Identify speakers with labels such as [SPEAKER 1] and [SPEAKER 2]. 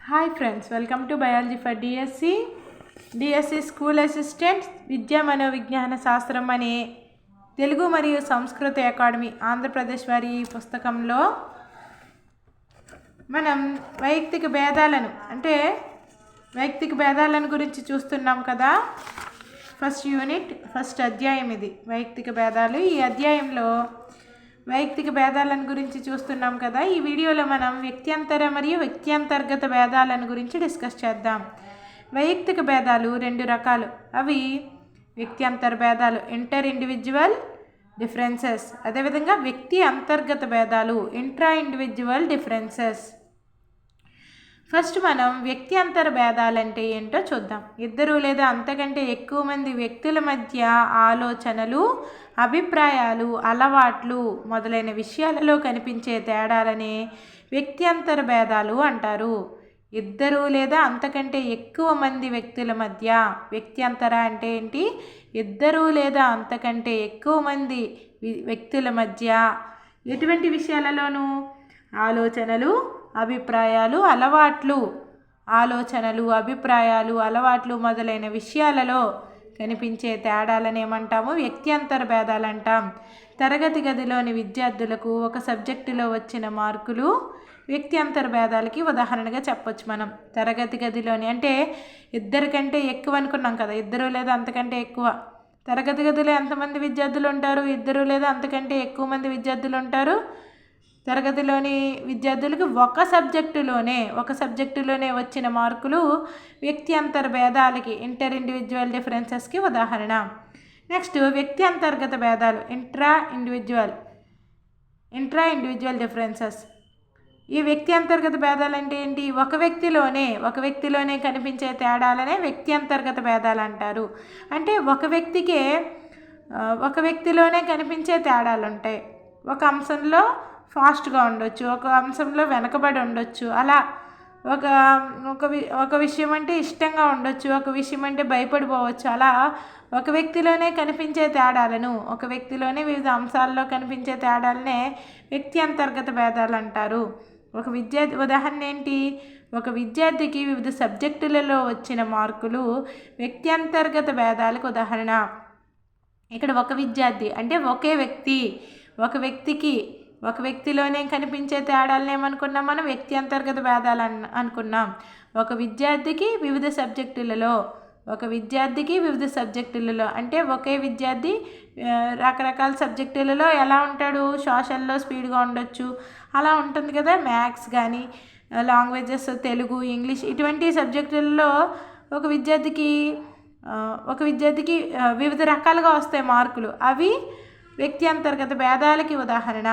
[SPEAKER 1] Hi friends welcome to biology for DSC DSC school assistant విద్యా మనోవిజ్ఞాన శాస్త్రం అనే తెలుగు మరియు సంస్కృత అకాడమీ ఆంధ్రప్రదేశ్ వారి ఈ పుస్తకంలో మనం వైయక్తిక భేదాలను అంటే వైయక్తిక భేదాలను గురించి చూస్తున్నాం కదా. ఫస్ట్ యూనిట్ ఫస్ట్ అధ్యాయం ఇది. వైయక్తిక భేదాలు. ఈ అధ్యాయంలో వైయక్తిక భేదాలను గురించి చూస్తున్నాం కదా. ఈ వీడియోలో మనం వ్యక్త్యంతర మరియు వ్యక్త్యంతర్గత భేదాలను గురించి డిస్కస్ చేద్దాం. వైయక్తిక భేదాలు రెండు రకాలు. అవి వ్యక్త్యంతర భేదాలు ఇంటర్ ఇండివిజువల్ డిఫరెన్సెస్. అదేవిధంగా వ్యక్తి అంతర్గత భేదాలు ఇంట్రా ఇండివిజువల్ డిఫరెన్సెస్. ఫస్ట్ మనం వ్యక్తి అంతర భేదాలంటే ఏంటో చూద్దాం. ఇద్దరు లేదా అంతకంటే ఎక్కువ మంది వ్యక్తుల మధ్య ఆలోచనలు అభిప్రాయాలు అలవాట్లు మొదలైన విషయాలలో కనిపించే తేడాలనే వ్యక్త్యంతర భేదాలు అంటారు. ఇద్దరు లేదా అంతకంటే ఎక్కువ మంది వ్యక్తుల మధ్య వ్యక్త్యంతర అంటే ఏంటి? ఇద్దరు లేదా అంతకంటే ఎక్కువ మంది వ్యక్తుల మధ్య ఎటువంటి విషయాలలోనూ ఆలోచనలు అభిప్రాయాలు అలవాట్లు ఆలోచనలు అభిప్రాయాలు అలవాట్లు మొదలైన విషయాలలో కనిపించే తేడాలను ఏమంటాము వ్యక్త్యంతర భేదాలు అంటాం తరగతి గదిలోని విద్యార్థులకు ఒక సబ్జెక్టులో వచ్చిన మార్కులు వ్యక్త్యంతర భేదాలకి ఉదాహరణగా చెప్పొచ్చు మనం. తరగతి గదిలోని అంటే ఇద్దరికంటే ఎక్కువ అనుకున్నాం కదా ఇద్దరు లేదా అంతకంటే ఎక్కువ? తరగతి గదిలో ఎంతమంది విద్యార్థులు ఉంటారు? ఇద్దరు లేదా అంతకంటే ఎక్కువ మంది విద్యార్థులు ఉంటారు? తరగతిలోని విద్యార్థులకు ఒక సబ్జెక్టులోనే ఒక సబ్జెక్టులోనే వచ్చిన మార్కులు వ్యక్తి అంతర్ భేదాలకి ఇంటర్ ఇండివిజువల్ డిఫరెన్సెస్కి ఉదాహరణ. నెక్స్ట్ వ్యక్తి అంతర్గత భేదాలు intra individual intra individual differences ఈ వ్యక్తి అంతర్గత భేదాలు అంటే ఏంటి? ఒక వ్యక్తిలోనే ఒక వ్యక్తిలోనే కనిపించే తేడాలనే వ్యక్తి అంతర్గత భేదాలు అంటారు. అంటే ఒక వ్యక్తికే ఒక వ్యక్తిలోనే కనిపించే తేడాలు ఉంటాయి. ఒక అంశంలో ఫాస్ట్గా ఉండొచ్చు ఒక అంశంలో వెనకబడి ఉండొచ్చు అలా ఒక ఒక వి ఒక విషయం అంటే ఇష్టంగా ఉండొచ్చు ఒక విషయం అంటే భయపడిపోవచ్చు అలా ఒక వ్యక్తిలోనే కనిపించే తేడాలను ఒక వ్యక్తిలోనే వివిధ అంశాల్లో కనిపించే తేడాలనే వ్యక్తి అంతర్గత భేదాలు అంటారు. ఒక విద్యార్థి ఉదాహరణ ఏంటి? ఒక విద్యార్థికి వివిధ సబ్జెక్టులలో వచ్చిన మార్కులు వ్యక్తి అంతర్గత భేదాలకు ఉదాహరణ. ఇక్కడ ఒక విద్యార్థి అంటే ఒకే వ్యక్తి ఒక వ్యక్తికి ఒక వ్యక్తిలోనే కనిపించే తేడాలను ఏమనుకున్నాం మనం? వ్యక్తి అంతర్గత భేదాలు అన్ అనుకున్నాం. ఒక విద్యార్థికి వివిధ సబ్జెక్టులలో ఒక విద్యార్థికి వివిధ సబ్జెక్టులలో అంటే ఒకే విద్యార్థి రకరకాల సబ్జెక్టులలో ఎలా ఉంటాడు? సోషల్లో స్పీడ్గా ఉండొచ్చు. అలా ఉంటుంది కదా మ్యాథ్స్ కానీ లాంగ్వేజెస్ తెలుగు ఇంగ్లీష్ ఇటువంటి సబ్జెక్టులలో ఒక విద్యార్థికి ఒక విద్యార్థికి వివిధ రకాలుగా వస్తాయి మార్కులు. అవి వ్యక్తి అంతర్గత భేదాలకి ఉదాహరణ.